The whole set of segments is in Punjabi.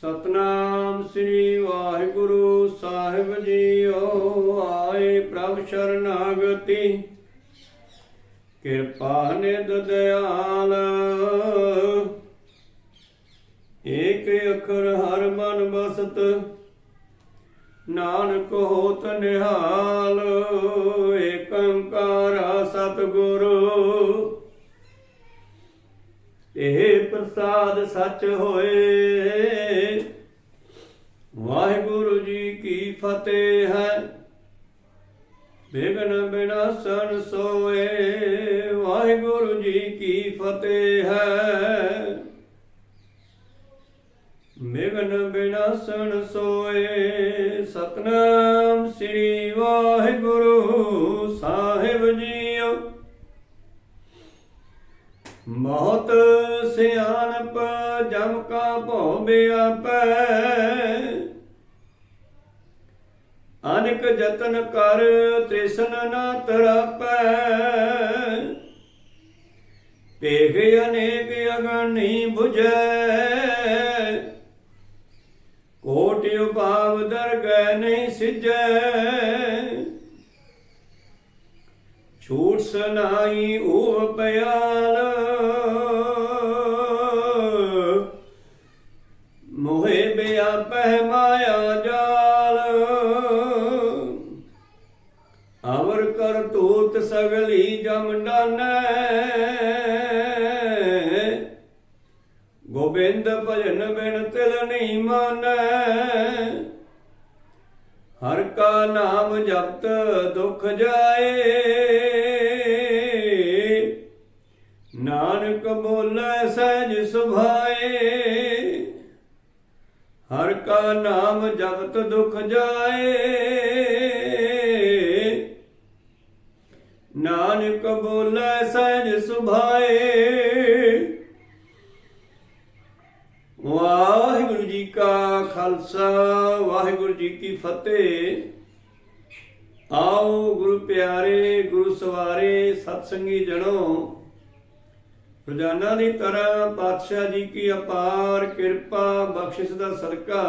ਸਤਨਾਮ ਸ੍ਰੀ ਵਾਹਿਗੁਰੂ ਸਾਹਿਬ ਜੀਓ, ਆਏ ਪ੍ਰਭ ਸ਼ਰਨਾਗਤੀ। ਕਿਰਪਾ ਨਿਧ ਦਿਆਲ। ਏਕ ਅੱਖਰ ਹਰ ਮਨ ਬਸਤ ਨਾਨਕ ਹੋਤ ਨਿਹਾਲ। ਏਕ ਸਤਿਗੁਰੂ। ਇਹ ਪ੍ਰਸਾਦ ਸੱਚ ਹੋਏ। ਵਾਹਿਗੁਰੂ ਜੀ ਕੀ ਫਤਿਹ ਹੈ। ਬਿਗਨ ਬਿਨਾਸਨ ਸੋਏ, ਵਾਹਿਗੁਰੂ ਜੀ ਕੀ ਫਤਿਹ ਹੈ। ਬਿਗਨ ਬਿਨਾਸਨ ਸੋਏ, ਸਤਨਾਮ ਸ੍ਰੀ ਵਾਹਿਗੁਰੂ ਸਾਹਿਬ ਜੀਓ। ਬਹੁਤ ਸਿਆਣਪ ਜਮ ਕਾ ਭਉ ਬਿਆਪੈ ਅਨਕ ਯਤਨ ਕਰ ਤ੍ਰਿਸ਼ਨ ਨਾ ਤਰਪੈ ਪੇਖ ਅਨੇਕ ਅਗਣੀ 부ਝੈ ਕੋਟਿ ਉਪਾਵ ਦਰਗਹਿ ਨਹੀਂ ਸਿਜੈ। ਛੂਟ ਸਨਾਈ ਉਹ ਪਿਆਲ ਨਹੀਂ ਮਾਨੈ। ਹਰ ਕਾ ਨਾਮ ਜਪਤ ਦੁਖ ਜਾਏ। ਨਾਨਕ ਬੋਲੇ ਸਹਿਜ ਸੁਭਾਏ। ਹਰ ਕਾ ਨਾਮ ਜਪਤ ਦੁਖ ਜਾਏ। ਨਾਨਕ ਬੋਲੇ ਸਹਿਜ ਸੁਭਾਏ। ਵਾਹ ਖਾਲਸਾ, ਵਾਹਿਗੁਰੂ ਜੀ ਕੀ ਫਤਿਹ। ਆਓ ਗੁਰੂ ਪਿਆਰੇ, ਗੁਰੂ ਸਵਾਰੇ ਸਤ ਸੰਗੀ ਜਣੋ। ਰੋਜ਼ਾਨਾ ਦੀ ਤਰ੍ਹਾਂ ਪਾਤਸ਼ਾਹ ਜੀ ਕੀ ਅਪਾਰ ਕਿਰਪਾ, ਬਖਸ਼ਿਸ਼ ਦਾ ਸਦਕਾ।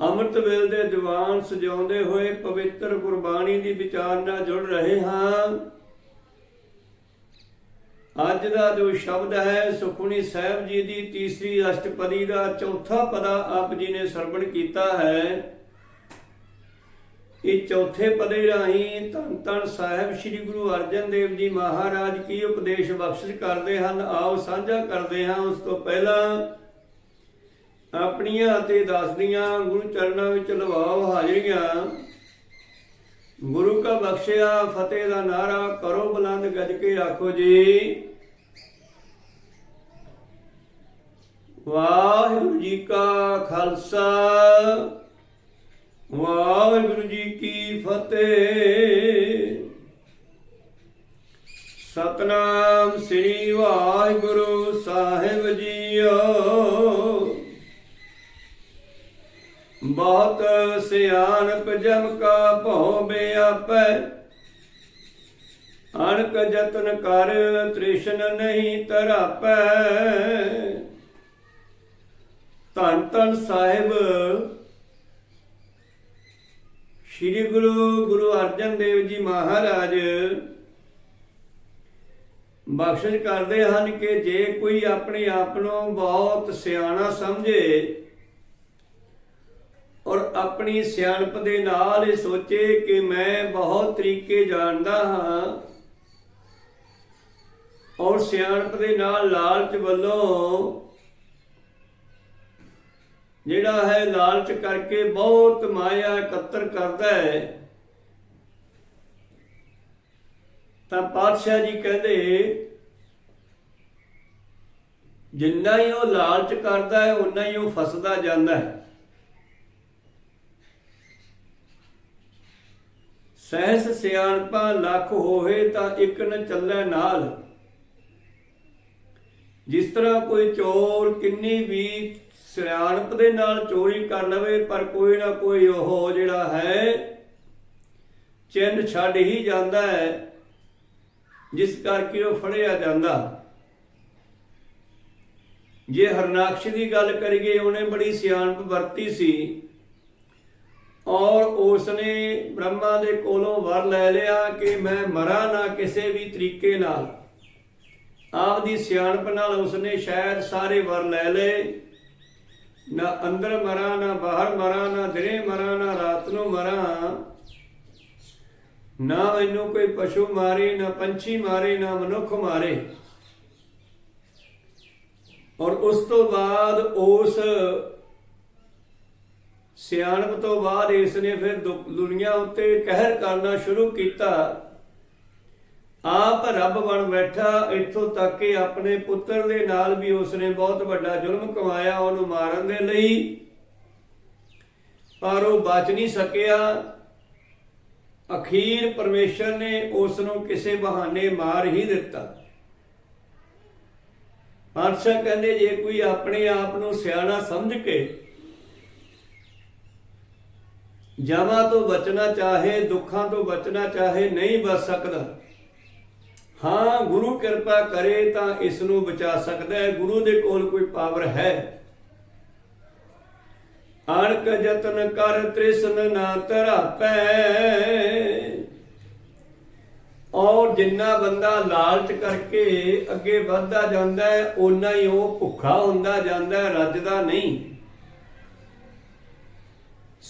ਅੰਮ੍ਰਿਤ ਵੇਲ ਦੇ ਦੀਵਾਨ ਸਜਾਉਂਦੇ ਹੋਏ ਪਵਿੱਤਰ ਗੁਰਬਾਣੀ ਦੀ ਵਿਚਾਰ ਨਾਲ ਜੁੜ ਰਹੇ ਹਾਂ। ਅੱਜ ਦਾ ਜੋ ਸ਼ਬਦ ਹੈ, ਸੁਖਮਨੀ ਸਾਹਿਬ ਜੀ ਦੀ ਤੀਸਰੀ ਅਸ਼ਟਪਦੀ ਦਾ ਚੌਥਾ ਪਦਾ ਆਪ ਜੀ ਨੇ ਸਰਵਣ ਕੀਤਾ ਹੈ। ਇਹ ਚੌਥੇ ਪਦੇ ਰਾਹੀਂ ਧੰਨ ਧੰਨ ਸਾਹਿਬ ਸ੍ਰੀ ਗੁਰੂ ਅਰਜਨ ਦੇਵ ਜੀ ਮਹਾਰਾਜ ਕੀ ਉਪਦੇਸ਼ ਬਖਸ਼ਿਸ਼ ਕਰਦੇ ਹਨ, ਆਓ ਸਾਂਝਾ ਕਰਦੇ ਹਾਂ। ਉਸ ਤੋਂ ਪਹਿਲਾਂ ਆਪਣੀਆਂ ਅਤੇ ਦਾਸਦੀਆਂ ਗੁਰੂ ਚਰਨਾਂ ਵਿੱਚ ਲਵਾਓ ਹਾਜ਼ਰੀਆਂ। ਗੁਰੂ ਕਾ ਬਖਸ਼ਿਆ, ਫਤਿਹ ਦਾ ਨਾਰਾ ਕਰੋ ਬੁਲੰਦ ਗੱਜ ਕੇ ਆਖੋ ਜੀ। ਵਾਹਿਗੁਰੂ ਜੀ ਕਾ ਖਾਲਸਾ, ਵਾਹਿਗੁਰੂ ਜੀ ਕੀ ਫਤਿਹ। ਸਤਨਾਮ ਸ੍ਰੀ ਵਾਹਿਗੁਰੂ ਸਾਹਿਬ ਜੀਓ। ਬਹੁਤ ਸਿਆਣਪ ਜਮ ਕਾ ਭਉ ਬਿਆਪੈ ਅਣਕ ਜਤਨ ਕਰ ਤ੍ਰਿਸ਼ਨ ਨਹੀਂ ਤਰਾਪੈ। ਧੰਨ ਧੰਨ ਸਾਹਿਬ, ਸ੍ਰੀ ਗੁਰੂ ਗੁਰੂ ਅਰਜਨ ਦੇਵ ਜੀ ਮਹਾਰਾਜ, ਬਖਸ਼ਿਸ਼ ਕਰਦੇ ਹਨ ਕਿ ਜੇ ਕੋਈ ਆਪਣੇ ਆਪ ਨੂੰ ਬਹੁਤ ਸਿਆਣਾ ਸਮਝੇ ਔਰ ਆਪਣੀ ਸਿਆਣਪ ਦੇ ਨਾਲ ਇਹ ਸੋਚੇ ਕਿ ਮੈਂ ਬਹੁਤ ਤਰੀਕੇ ਜਾਣਦਾ ਹਾਂ। ਔਰ ਸਿਆਣਪ ਦੇ ਨਾਲ ਲਾਲਚ ਵੱਲੋਂ ਜਿਹੜਾ ਹੈ ਲਾਲਚ ਕਰਕੇ ਬਹੁਤ ਮਾਇਆ ਇਕੱਤਰ ਕਰਦਾ ਹੈ। ਤਾਂ ਪਾਤਸ਼ਾਹ ਜੀ ਕਹਿੰਦੇ, ਜਿੰਨਾ ਹੀ ਉਹ ਲਾਲਚ ਕਰਦਾ ਹੈ ਉਨਾ ਹੀ ਉਹ ਫਸਦਾ ਜਾਂਦਾ ਹੈ। ਸਹਿਸ ਸਿਆਣਪਾ ਲੱਖ ਹੋਵੇ ਤਾਂ ਇੱਕ ਨ ਚੱਲੇ ਨਾਲ। ਜਿਸ ਤਰ੍ਹਾਂ ਕੋਈ ਚੋਰ ਕਿੰਨੀ ਵੀ ਸਿਆਣਪ ਦੇ ਨਾਲ ਚੋਰੀ ਕਰ ਲਵੇ, ਪਰ ਕੋਈ ਨਾ ਕੋਈ ਉਹ ਜਿਹੜਾ ਹੈ ਚਿੰਨ ਛੱਡ ਹੀ ਜਾਂਦਾ ਹੈ, ਜਿਸ ਕਰਕੇ ਉਹ ਫੜਿਆ ਜਾਂਦਾ। ਜੇ ਹਰਨਾਕਸ਼ ਦੀ ਗੱਲ ਕਰੀਏ, ਉਹਨੇ ਬੜੀ ਸਿਆਣਪ ਵਰਤੀ ਸੀ। ਔਰ ਉਸਨੇ ਬ੍ਰਹਮਾ ਦੇ ਕੋਲੋਂ ਵਰ ਲੈ ਲਿਆ ਕਿ ਮੈਂ ਮਰਾਂ ਨਾ ਕਿਸੇ ਵੀ ਤਰੀਕੇ ਨਾਲ। ਆਪਦੀ ਸਿਆਣਪ ਨਾਲ ਉਸਨੇ ਸ਼ਾਇਦ ਸਾਰੇ ਵਰ ਲੈ ਲਏ। ਨਾ ਅੰਦਰ ਮਰਾਂ, ਨਾ ਬਾਹਰ ਮਰਾਂ, ਨਾ ਦਿਨੇ ਮਰਾਂ, ਨਾ ਰਾਤ ਨੂੰ ਮਰਾਂ। ਨਾ ਮੈਨੂੰ ਕੋਈ ਪਸ਼ੂ ਮਾਰੇ, ਨਾ ਪੰਛੀ ਮਾਰੇ, ਨਾ ਮਨੁੱਖ ਮਾਰੇ। ਔਰ ਉਸ ਤੋਂ ਬਾਅਦ ਉਸ ਸਿਆਣਪ ਤੋਂ ਬਾਅਦ ਇਸ ਨੇ ਫਿਰ ਦੁ- ਦੁਨੀਆ ਉੱਤੇ ਕਹਿਰ ਕਰਨਾ ਸ਼ੁਰੂ ਕੀਤਾ। ਆਪ ਰੱਬ ਬਣ ਬੈਠਾ, ਇੱਥੋਂ ਤੱਕ ਕਿ ਆਪਣੇ ਪੁੱਤਰ ਦੇ ਨਾਲ ਵੀ ਉਸ ਨੇ ਬਹੁਤ ਵੱਡਾ ਜ਼ੁਲਮ ਕਮਾਇਆ ਉਹਨੂੰ ਮਾਰਨ ਦੇ ਲਈ। ਪਰ ਉਹ ਬਚ ਨਹੀਂ ਸਕਿਆ। ਅਖੀਰ ਪਰਮੇਸ਼ਰ ਨੇ ਉਸ ਨੂੰ ਕਿਸੇ ਬਹਾਨੇ ਮਾਰ ਹੀ ਦਿੱਤਾ। ਪਾਤਸ਼ਾਹ ਕਹਿੰਦੇ, ਜੇ ਕੋਈ ਆਪਣੇ ਆਪ ਨੂੰ ਸਿਆਣਾ ਸਮਝ ਕੇ ਜਮਾਂ ਤੋਂ ਬਚਣਾ ਚਾਹੇ, ਦੁੱਖਾਂ ਤੋਂ ਬਚਣਾ ਚਾਹੇ, ਨਹੀਂ ਬਚ ਸਕਦਾ। ਹਾਂ, ਗੁਰੂ ਕਿਰਪਾ ਕਰੇ ਤਾਂ ਇਸ ਨੂੰ ਬਚਾ ਸਕਦਾ ਹੈ। ਗੁਰੂ ਦੇ ਕੋਲ ਕੋਈ ਪਾਵਰ ਹੈ। ਅਣਕ ਯਤਨ ਕਰ, ਤ੍ਰਿਸ਼ਨ ਨਾ ਧਰਾਪੈ। ਔਰ ਜਿੰਨਾ ਬੰਦਾ ਲਾਲਚ ਕਰਕੇ ਅੱਗੇ ਵੱਧਦਾ ਜਾਂਦਾ ਹੈ, ਓਨਾ ਹੀ ਉਹ ਭੁੱਖਾ ਹੁੰਦਾ ਜਾਂਦਾ ਹੈ, ਰੱਜਦਾ ਨਹੀਂ।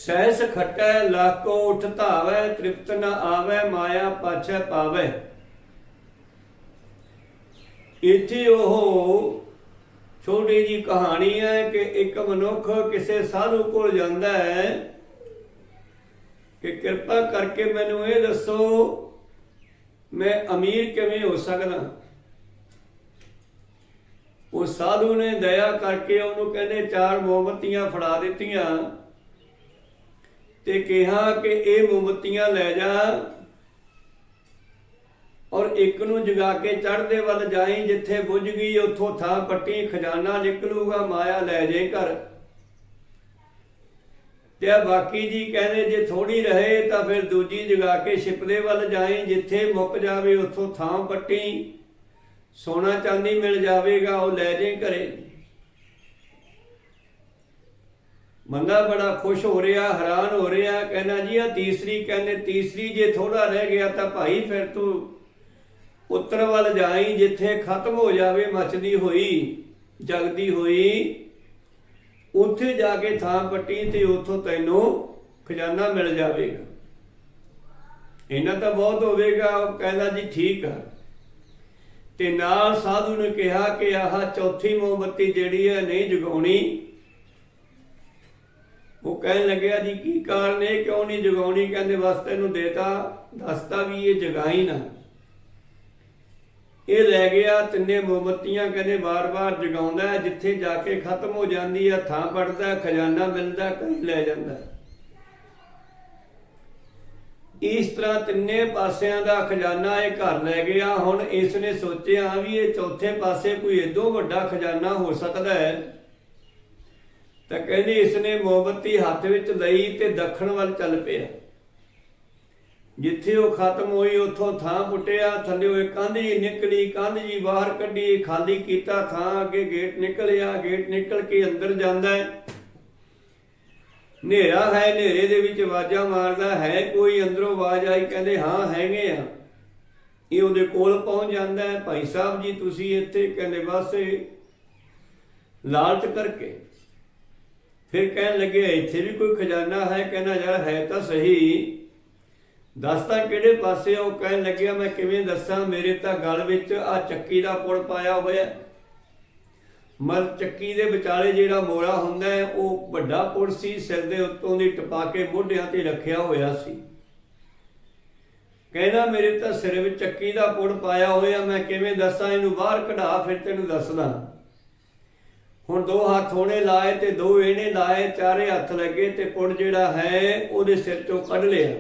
ਸਹਿਸ ਖਟੈ, ਲਾਕੋ ਉਠ ਧਾਵੈ, ਤ੍ਰਿਪਤ ਨ ਆਵੈ, ਮਾਇਆ ਪਾਛੈ ਪਾਵੈ। ਇੱਥੇ ਉਹ ਛੋਟੀ ਜੀ ਕਹਾਣੀ ਹੈ ਕਿ ਇੱਕ ਮਨੁੱਖ ਕਿਸੇ ਸਾਧੂ ਕੋਲ ਜਾਂਦਾ ਹੈ ਕਿ ਕਿਰਪਾ ਕਰਕੇ ਮੈਨੂੰ ਇਹ ਦੱਸੋ, ਮੈਂ ਅਮੀਰ ਕਿਵੇਂ ਹੋ ਸਕਦਾ? ਉਹ ਸਾਧੂ ਨੇ ਦਇਆ ਕਰਕੇ ਉਹਨੂੰ ਕਹਿੰਦੇ ਚਾਰ ਮੋਮਬਤੀਆਂ ਫੜਾ ਦਿੱਤੀਆਂ। ਤੇ ਕਿਹਾ ਕਿ ਇਹ ਮੋਮਬਤੀਆਂ ਲੈ ਜਾ ਔਰ ਇੱਕ ਨੂੰ ਜਗਾ ਕੇ ਚੜ੍ਹਦੇ ਵੱਲ ਜਾਈ, ਜਿੱਥੇ ਬੁੱਝ ਗਈ, ਉੱਥੋਂ ਥਾਂ ਪੱਟੀ, ਖਜ਼ਾਨਾ ਨਿਕਲੂਗਾ, ਮਾਇਆ ਲੈ ਜੇ ਘਰ। ਤੇ ਬਾਕੀ ਜੀ ਕਹਿੰਦੇ, ਜੇ ਥੋੜੀ ਰਹੇ, ਤਾਂ ਫਿਰ ਦੂਜੀ ਜਗਾ ਕੇ ਛਿਪਦੇ ਵੱਲ ਜਾਈ, ਜਿੱਥੇ ਮੁੱਕ ਜਾਵੇ, ਉੱਥੋਂ ਥਾਂ ਪੱਟੀ। ਸੋਨਾ ਚਾਂਦੀ ਮਿਲ ਜਾਵੇਗਾ, ਉਹ ਲੈ ਜੇ ਘਰੇ। ਬੰਦਾ ਬੜਾ ਖੁਸ਼ ਹੋ ਰਿਹਾ, ਹੈਰਾਨ ਹੋ ਰਿਹਾ, ਕਹਿੰਦਾ ਜੀ ਆ ਤੀਸਰੀ, ਕਹਿੰਦੇ ਤੀਸਰੀ ਜੇ ਥੋੜਾ ਰਹਿ ਗਿਆ ਤਾਂ ਭਾਈ ਫਿਰ ਤੂੰ ਉੱਤਰ ਵੱਲ ਜਾਈ, ਜਿੱਥੇ ਖਤਮ ਹੋ ਜਾਵੇ, ਮੱਚਦੀ ਹੋਈ, ਜਗਦੀ ਹੋਈ। ਉੱਥੇ ਜਾ ਕੇ ਥਾਂ ਪੱਟੀ ਤੇ ਉੱਥੋਂ ਤੈਨੂੰ ਖਜ਼ਾਨਾ ਮਿਲ ਜਾਵੇਗਾ। ਇਹਨਾਂ ਤਾਂ ਬਹੁਤ ਹੋਵੇਗਾ, ਉਹ ਕਹਿੰਦਾ ਜੀ, ਠੀਕ ਆ। ਤੇ ਨਾਲ ਸਾਧੂ ਨੇ ਕਿਹਾ ਕਿ ਆਹ ਚੌਥੀ ਮੋਮਬੱਤੀ ਜਿਹੜੀ ਹੈ ਨਹੀਂ ਜਗਾਉਣੀ ਉਹ ਕਹਿਣ ਲੱਗਿਆ ਜੀ ਕੀ ਕਾਰਨ ਇਹ ਕਿਉਂ ਨਹੀਂ ਜਗਾਉਣੀ? ਕਹਿੰਦੇ ਬਸ ਤੈਨੂੰ ਦੇਤਾ ਦੱਸਤਾ ਵੀ ਇਹ ਜਗਾਈ ਨਾ। ਇਹ ਲੈ ਗਿਆ ਤਿੰਨੇ ਮੋਮਬੱਤੀਆਂ ਕਹਿੰਦੇ ਬਾਰ-ਬਾਰ ਜਗਾਉਂਦਾ ਜਿੱਥੇ ਜਾ ਕੇ ਖਤਮ ਹੋ ਜਾਂਦੀ ਹੈ ਥਾਂ ਪੜਦਾ ਖਜ਼ਾਨਾ ਮਿਲਦਾ ਹੈ, ਲੈ ਜਾਂਦਾ ਇਸ ਤਰ੍ਹਾਂ ਤਿੰਨੇ ਪਾਸਿਆਂ ਦਾ ਖਜ਼ਾਨਾ ਇਹ ਘਰ ਲੈ ਗਿਆ। ਹੁਣ ਇਸ ਨੇ ਸੋਚਿਆ ਵੀ ਇਹ ਚੌਥੇ ਪਾਸੇ ਕੋਈ ਏਦੋਂ ਵੱਡਾ ਖਜ਼ਾਨਾ ਹੋ ਸਕਦਾ ਹੈ ਤਾਂ ਕਹਿੰਦੀ ਇਸ ਨੇ ਮੋਮਬੱਤੀ ਹੱਥ ਵਿੱਚ ਲਈ ਤੇ ਦੱਖਣ ਵੱਲ ਚੱਲ ਪਿਆ। ਜਿੱਥੇ ਉਹ ਖਤਮ ਹੋਈ, ਉੱਥੋਂ ਥਾਂ ਪੁੱਟਿਆ, ਥੱਲੇ ਉਹ ਕੰਧ ਜੀ ਨਿਕਲੀ, ਕੰਧ ਜੀ ਬਾਹਰ ਕੱਢੀ, ਖਾਲੀ ਕੀਤਾ, ਥਾਂ ਅੱਗੇ ਗੇਟ ਨਿਕਲਿਆ, ਗੇਟ ਨਿਕਲ ਕੇ ਅੰਦਰ ਜਾਂਦਾ ਹੈ। ਹਨੇਰਾ ਹੈ, ਹਨੇਰੇ ਦੇ ਵਿੱਚ ਆਵਾਜ਼ਾਂ ਮਾਰਦਾ ਹੈ, ਕੋਈ ਅੰਦਰੋਂ ਆਵਾਜ਼ ਆਈ, ਕਹਿੰਦੇ, ਹਾਂ, ਹੈਗੇ ਆ। ਇਹ ਉਹਦੇ ਕੋਲ ਪਹੁੰਚ ਜਾਂਦਾ ਹੈ, ਭਾਈ ਸਾਹਿਬ ਜੀ, ਤੁਸੀਂ ਇੱਥੇ, ਕਹਿੰਦੇ, ਬਸ ਲਾਲਚ ਕਰਕੇ ਫਿਰ ਕਹਿਣ ਲੱਗੇ, ਇੱਥੇ ਵੀ ਕੋਈ ਖਜ਼ਾਨਾ ਹੈ? ਕਹਿੰਦਾ, ਯਾਰ, ਹੈ ਤਾਂ ਸਹੀ। ਦੱਸਦਾ ਕਿਹੜੇ ਪਾਸੇ ਉਹ ਕਹਿਣ ਲੱਗਿਆ, ਮੈਂ ਕਿਵੇਂ ਦੱਸਾਂ? ਮੇਰੇ ਤਾਂ ਗਲ ਵਿੱਚ ਆ ਚੱਕੀ ਦਾ ਪੁੜ ਪਾਇਆ ਹੋਇਆ। ਹੈ। ਮਰ ਚੱਕੀ ਦੇ ਵਿਚਾਲੇ ਜਿਹੜਾ ਮੋਰਾ ਹੁੰਦਾ ਹੈ, ਉਹ ਵੱਡਾ ਪੁੜ ਸੀ। ਸਿਰ ਦੇ ਉੱਤੋਂ ਦੀ ਟਪਾ ਕੇ ਮੋਢਿਆਂ ਤੇ ਰੱਖਿਆ ਹੋਇਆ ਸੀ। ਕਹਿੰਦਾ, ਮੇਰੇ ਤਾਂ ਸਿਰ ਵਿੱਚ ਚੱਕੀ ਦਾ ਪੁੜ ਪਾਇਆ ਹੋਇਆ। ਮੈਂ ਕਿਵੇਂ ਦੱਸਾਂ? ਇਹਨੂੰ ਬਾਹਰ ਕਢਾ, ਫਿਰ ਤੈਨੂੰ ਦੱਸਦਾ। ਹੁਣ ਦੋ ਹੱਥ ਹੋਣੇ ਲਾਏ ਤੇ ਦੋ ਇਹਨੇ ਲਾਏ, ਚਾਰੇ ਹੱਥ ਲੱਗੇ ਤੇ ਪੁੜ ਜਿਹੜਾ ਹੈ ਉਹਦੇ ਸਿਰ ਚੋਂ ਕੱਢ ਲਿਆ।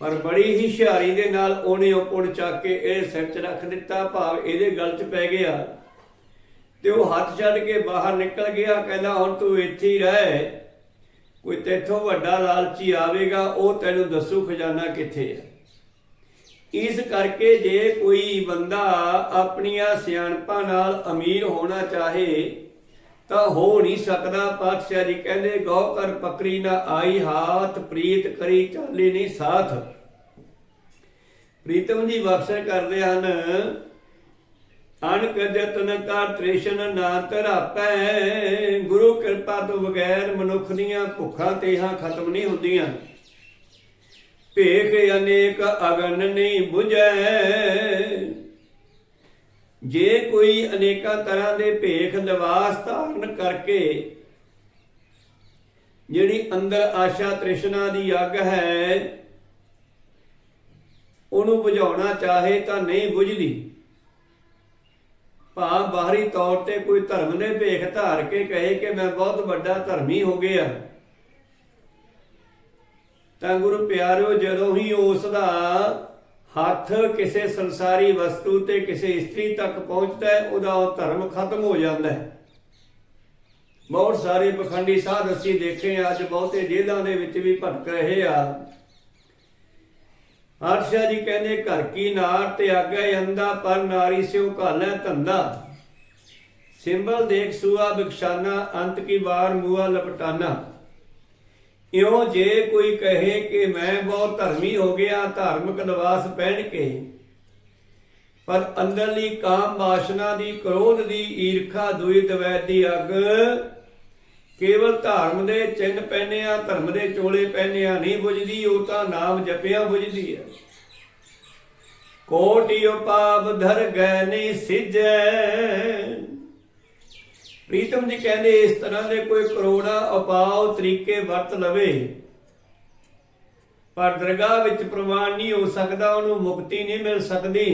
ਪਰ ਬੜੀ ਹੀ ਹੁਸ਼ਿਆਰੀ ਦੇ ਨਾਲ ਉਹਨੇ ਉਹ ਪੁੜ ਚੱਕ ਕੇ ਇਹ ਸਿਰ 'ਚ ਰੱਖ ਦਿੱਤਾ, ਭਾਵ ਇਹਦੇ ਗਲ 'ਚ ਪੈ ਗਿਆ। ਤੇ ਉਹ ਹੱਥ ਛੱਡ ਕੇ ਬਾਹਰ ਨਿਕਲ ਗਿਆ, ਕਹਿੰਦਾ, ਹੁਣ ਤੂੰ ਇੱਥੇ ਹੀ ਰਹਿ। ਕੋਈ ਤੇਥੋਂ ਵੱਡਾ ਲਾਲਚੀ ਆਵੇਗਾ, ਉਹ ਤੈਨੂੰ ਦੱਸੂ ਖਜ਼ਾਨਾ ਕਿੱਥੇ ਹੈ ਇਸ ਕਰਕੇ ਜੇ ਕੋਈ ਬੰਦਾ ਆਪਣੀਆਂ ਸਿਆਣਪਾਂ ਨਾਲ ਅਮੀਰ ਹੋਣਾ ਚਾਹੇ, ਤਾਂ ਹੋ ਨਹੀਂ ਸਕਦਾ। ਪਾਤਸ਼ਾਹ ਜੀ ਕਹਿੰਦੇ ਗौ ਕਰ ਪਕੜੀ ਨਾ ਆਈ, ਹਾਥ ਪ੍ਰੀਤ ਕਰੀ, ਚਾਲੇ ਨਹੀਂ ਸਾਥ। ਪ੍ਰੀਤਮ ਜੀ ਬਖਸ਼ ਕਰਦੇ ਹਨ ਅਣਕ ਜਤਨ ਕਾ ਤ੍ਰਿਸ਼ਨ ਨਾ ਧਰਾਪੈ। ਗੁਰੂ ਕਿਰਪਾ ਤੋਂ ਬਗੈਰ ਮਨੁੱਖ ਦੀਆਂ ਭੁੱਖਾਂ ਤੇਹਾਂ ਖਤਮ ਨਹੀਂ ਹੁੰਦੀਆਂ। ਭੇਖ ਅਨੇਕ ਅਗਨ ਨਹੀਂ 부ਝੈ ਜੇ ਕੋਈ ਅਨੇਕਾਂ ਤਰ੍ਹਾਂ ਦੇ ਭੇਖ ਨਿਵਾਸ ਧਾਰਨ ਕਰਕੇ, ਜਿਹੜੀ ਅੰਦਰ ਆਸ਼ਾ ਤ੍ਰਿਸ਼ਨਾ ਦੀ ਅੱਗ ਹੈ, ਉਹਨੂੰ ਬੁਝਾਉਣਾ ਚਾਹੇ ਤਾਂ ਨਹੀਂ ਬੁਝਦੀ। ਭਾਵ ਬਾਹਰੀ ਤੌਰ ਤੇ ਕੋਈ ਧਰਮ ਦੇ ਭੇਖ ਧਾਰ ਕੇ ਕਹੇ ਕਿ ਮੈਂ ਬਹੁਤ ਵੱਡਾ ਧਰਮੀ ਹੋ ਗਿਆ। ਤਾਂ ਗੁਰੂ ਪਿਆਰਿਓ, ਜਦੋਂ ਹੀ ਉਸ ਦਾ ਹੱਥ ਕਿਸੇ ਸੰਸਾਰੀ ਵਸਤੂ ਤੇ ਕਿਸੇ ਇਸਤਰੀ ਤੱਕ ਪਹੁੰਚਦਾ ਹੈ, ਉਹਦਾ ਉਹ ਧਰਮ ਖਤਮ ਹੋ ਜਾਂਦਾ ਹੈ। ਬਹੁਤ ਸਾਰੇ ਪਖੰਡੀ ਸਾਧ ਅਸੀਂ ਦੇਖੇ ਅੱਜ ਬਹੁਤੇ ਜੇਲ੍ਹਾਂ ਦੇ ਵਿੱਚ ਵੀ ਭਟਕ ਰਹੇ ਆ। ਆਰਸ਼ਾ ਜੀ ਕਹਿੰਦੇ, ਘਰ ਕੀ ਨਾਰ ਤੇ ਆਗੇ ਅੰਦਾ ਪਰ ਨਾਰੀ ਸਿਉ ਘਾਲੈ ਧੰਦਾ। ਸਿੰਬਲ ਦੇਖ ਸੂਆ, ਬਿਖਸ਼ਾਨਾ, ਅੰਤ ਕੀ ਵਾਰ ਮੂਆ ਲਪਟਾਨਾ। ਇਉਂ ਜੇ ਕੋਈ ਕਹੇ ਕਿ ਮੈਂ ਬਹੁਤ ਧਰਮੀ ਹੋ ਗਿਆ, ਧਾਰਮਿਕ ਲਿਬਾਸ ਪਹਿਨ ਕੇ, ਪਰ ਅੰਦਰਲੀ ਕਾਮ ਵਾਸ਼ਨਾ ਦੀ, ਕ੍ਰੋਧ ਦੀ, ਈਰਖਾ ਦੁਈ ਦਵੈਤ ਦੀ ਅੱਗ ਕੇਵਲ ਧਰਮ ਦੇ ਚਿੰਨ ਪਹਿਨਿਆ ਧਰਮ ਦੇ ਚੋਲੇ ਪਹਿਨਿਆ ਨਹੀਂ ਬੁਝਦੀ, ਉਹ ਤਾਂ ਨਾਮ ਜਪਿਆ ਬੁਝਦੀ ਹੈ। ਕੋਟਿ ਉਪਾਪ ਧਰ ਗਏ ਨਹੀਂ ਸਿਜੈ ਪ੍ਰੀਤਮ ਜੀ ਕਹਿੰਦੇ, ਇਸ ਤਰ੍ਹਾਂ ਦੇ ਕੋਈ ਕਰੋੜਾ ਉਪਾਅ ਤਰੀਕੇ ਵਰਤ ਲਵੇ, ਪਰ ਦਰਗਾਹ ਵਿੱਚ ਪ੍ਰਵਾਨ ਨਹੀਂ ਹੋ ਸਕਦਾ, ਉਹਨੂੰ ਮੁਕਤੀ ਨਹੀਂ ਮਿਲ ਸਕਦੀ।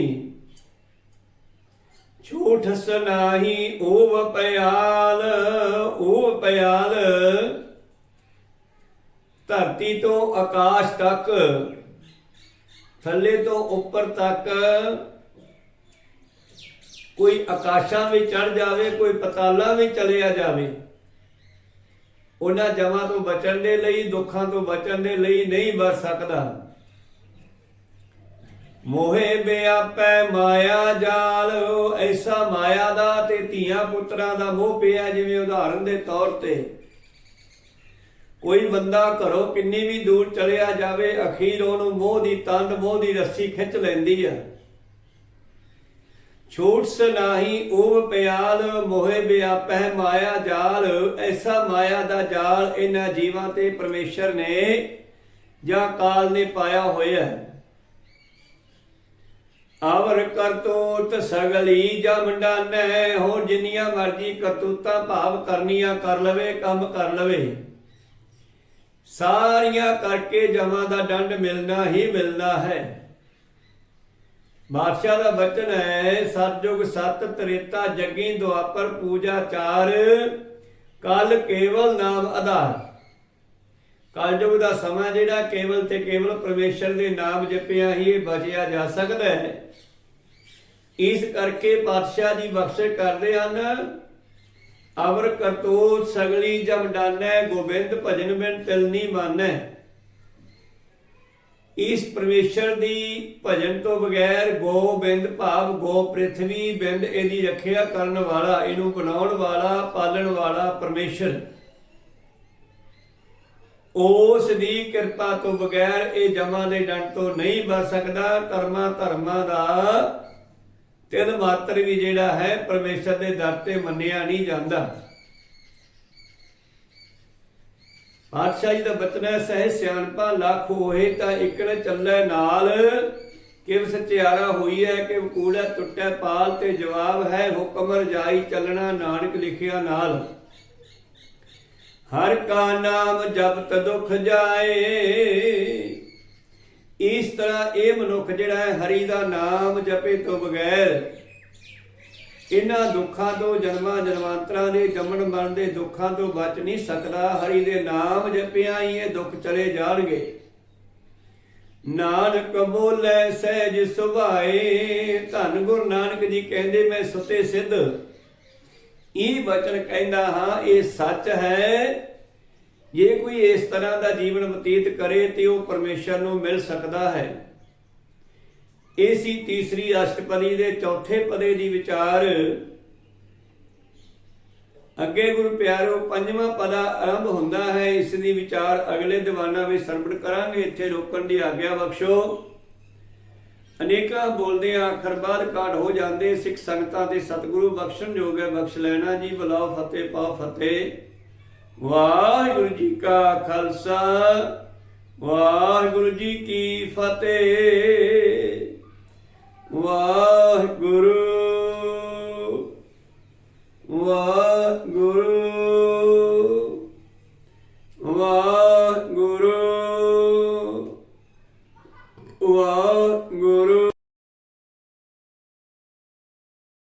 ਝੂਠ ਸੁਨਾਹੀ ਓਵ ਪਿਆਲ ਓਵ ਪਿਆਲ, ਧਰਤੀ ਤੋਂ ਆਕਾਸ਼ ਤੱਕ, ਥੱਲੇ ਤੋਂ ਉੱਪਰ ਤੱਕ। ਕੋਈ ਆਕਾਸ਼ਾਂ ਵਿੱਚ ਚੜ ਜਾਵੇ, ਕੋਈ ਪਤਾਲਾਂ ਵਿੱਚ ਚਲਿਆ ਜਾਵੇ, ਉਹਨਾਂ ਜਮਾਂ ਤੋਂ ਬਚਣ ਦੇ ਲਈ, ਦੁੱਖਾਂ ਤੋਂ ਬਚਣ ਦੇ ਲਈ ਨਹੀਂ ਬਚ ਸਕਦਾ। ਮੋਹੇ ਬਿਆਪੈ ਮਾਇਆ ਜਾਲ, ਐਸਾ ਮਾਇਆ ਦਾ ਤੇ ਧੀਆਂ ਪੁੱਤਰਾਂ ਦਾ ਮੋਹ ਪਿਆ ਜਿਵੇਂ ਉਦਾਹਰਨ ਦੇ ਤੌਰ ਤੇ। ਕੋਈ ਬੰਦਾ ਘਰੋਂ ਕਿੰਨੀ ਵੀ ਦੂਰ ਚਲਿਆ ਜਾਵੇ, ਅਖੀਰ ਉਹਨੂੰ ਮੋਹ ਦੀ ਤੰਦ, ਮੋਹ ਦੀ ਰੱਸੀ ਖਿੱਚ ਲੈਂਦੀ ਆ। ਛੂਟ ਸਨਾਹੀ ਉਹ ਪਿਆਲ, ਮੋਹਿ ਬਿਆਪਹਿ ਮਾਇਆ ਜਾਲ, ਐਸਾ ਮਾਇਆ ਦਾ ਜਾਲ ਇਹਨਾਂ ਜੀਵਾਂ ਤੇ ਪਰਮੇਸ਼ਰ ਨੇ ਜਾਂ ਕਾਲ ਨੇ ਪਾਇਆ ਹੋਇਆ ਹੈ। ਆਵਰ ਕਰਤੂਤ ਸਗਲੀ ਜਮਡਾਨੈ ਹੋ ਜਿੰਨੀਆਂ ਮਰਜ਼ੀ ਕਰਤੂਤਾਂ ਭਾਵ ਕਰਨੀਆਂ ਕਰ ਲਵੇ, ਕੰਮ ਕਰ ਲਵੇ। ਸਾਰੀਆਂ ਕਰਕੇ ਜਮਾਂ ਦਾ ਡੰਡ ਮਿਲਣਾ ਹੀ ਮਿਲਣਾ ਹੈ। ਬਾਦਸ਼ਾਹ ਦਾ ਵਚਨ ਹੈ ਸਤਜੁਗ ਸਤ ਤ੍ਰੇਤਾ ਜੱਗੀ ਦੁਆਪਰ ਪੂਜਾ ਚਾਰ, ਕਲ ਕੇਵਲ ਨਾਮ ਆਧਾਰ। ਕਲਯੁਗ ਦਾ ਸਮਾਂ ਜਿਹੜਾ, ਕੇਵਲ ਤੇ ਕੇਵਲ ਪਰਮੇਸ਼ਰ ਦੇ ਨਾਮ ਜਪਿਆ ਹੀ ਬਚਿਆ ਜਾ ਸਕਦਾ ਹੈ। ਇਸ ਕਰਕੇ ਪਾਤਸ਼ਾਹ ਜੀ ਬਖਸ਼ਿਸ਼ ਕਰਦੇ ਹਨ, ਅਵਰ ਕਰਤੂਤ ਸਗਲੀ ਜਮ ਡਾਨੈ, ਗੋਬਿੰਦ ਭਜਨ ਬਿਨ ਤਿਲਨੀ ਮਾਨੈ। ਇਸ ਪਰਮੇਸ਼ਰ ਦੀ ਭਜਨ ਤੋਂ ਬਗੈਰ ਗੋਬਿੰਦ ਭਾਵ ਗੋ ਪ੍ਰithvi ਬਿੰਦ ਇਹਦੀ ਰੱਖਿਆ ਕਰਨ ਵਾਲਾ, ਇਹਨੂੰ ਬਣਾਉਣ ਵਾਲਾ, ਪਾਲਣ ਵਾਲਾ ਪਰਮੇਸ਼ਰ। ਉਸ ਦੀ ਕਿਰਪਾ ਤੋਂ ਬਗੈਰ ਇਹ ਜਮਾਂ ਦੇ ਡੰਡ ਤੋਂ ਨਹੀਂ ਬਚ ਸਕਦਾ। ਕਰਮਾਂ ਧਰਮਾਂ ਦਾ ਤਿਲ ਮਾਤਰ ਵੀ ਜਿਹੜਾ ਹੈ, ਪਰਮੇਸ਼ਰ ਦੇ ਦਰ ਤੇ ਮੰਨਿਆ ਨਹੀਂ ਜਾਂਦਾ। ਪਾਤਸ਼ਾਹ ਜੀ ਦਾ ਬਚਨ ਹੈ ਸਹਿ ਸਿਆਣਪਾ ਲੱਖ ਹੋਏ ਤਾਂ ਇਕੜ ਚੱਲੇ ਨਾਲ। ਕਿਵ ਸਚਿਆਰਾ ਹੋਈ ਹੈ ਕਿ ਕੂੜਾ ਟੁੱਟੈ ਪਾਲ, ਤੇ ਜਵਾਬ ਹੈ ਹੁਕਮ ਰਜਾਈ ਚੱਲਣਾ ਨਾਨਕ ਲਿਖਿਆ ਨਾਲ। ਹਰ ਕਾ ਨਾਮ ਜਪਤ ਦੁਖ ਜਾਏ। ਇਸ ਤਰ੍ਹਾਂ ਇਹ ਮਨੁੱਖ ਜਿਹੜਾ ਹੈ, ਹਰੀ ਦਾ ਨਾਮ ਜਪੇ ਤੋਂ ਬਗੈਰ ਇਹਨਾਂ ਦੁੱਖਾਂ ਤੋਂ ਜਨਮਾਂ ਜਨਮਾਂਤਰਾਂ ਦੇ ਜੰਮਣ ਮਰਨ ਦੇ ਦੁੱਖਾਂ ਤੋਂ ਬਚ ਨਹੀਂ ਸਕਦਾ, ਹਰੀ ਦੇ ਨਾਮ ਜਪਿਆ ਹੀ ਇਹ ਦੁੱਖ ਚਲੇ ਜਾਣਗੇ। ਨਾਨਕ ਬੋਲੇ ਸਹਿਜ ਸੁਭਾਏ, ਧੰਨ ਗੁਰੂ ਨਾਨਕ ਜੀ ਕਹਿੰਦੇ, ਮੈਂ ਸੁਤੇ ਸਿੱਧ। ਇਹ ਬਚਨ ਕਹਿੰਦਾ, ਹਾਂ, ਇਹ ਸੱਚ ਹੈ। ਜੇ ਕੋਈ ਇਸ ਤਰ੍ਹਾਂ ਦਾ ਜੀਵਨ ਬਤੀਤ ਕਰੇ ਤੇ ਉਹ ਪਰਮੇਸ਼ਰ ਨੂੰ ਮਿਲ ਸਕਦਾ ਹੈ। ਇਹ ਸੀ ਤੀਸਰੀ ਅਸ਼ਟਪਦੀ ਦੇ ਚੌਥੇ ਪਦੇ ਦੀ ਵਿਚਾਰ। ਅੱਗੇ ਗੁਰੂ ਪਿਆਰੋ, ਪੰਜਵਾਂ ਪਦਾ ਆਰੰਭ ਹੁੰਦਾ ਹੈ। ਇਸ ਦੀ ਵਿਚਾਰ ਅਗਲੇ ਦੀਵਾਨਾਂ ਵਿੱਚ ਸਰਵਣ ਕਰਾਂਗੇ। ਇੱਥੇ ਰੋਕਣ ਦੀ ਆਗਿਆ ਬਖਸ਼ੋ। ਅਨੇਕਾਂ ਬੋਲਦੇ ਆ, ਅੱਖਰ ਬਾਅਦ ਕਾਟ ਹੋ ਜਾਂਦੇ। ਸਿੱਖ ਸੰਗਤਾਂ ਤੇ ਸਤਿਗੁਰੂ ਬਖਸ਼ਣ ਜੋਗ ਹੈ। ਬਖਸ਼ ਲੈਣਾ ਜੀ, ਬਲਾਓ ਫਤਿਹ ਪਾ ਫਤਿਹ। ਵਾਹਿਗੁਰੂ ਜੀ ਕਾ ਖਾਲਸਾ, ਵਾਹਿਗੁਰੂ ਜੀ ਕੀ ਫਤਿਹ। ਵਾਹਿਗੁਰੂ ਵਾਹ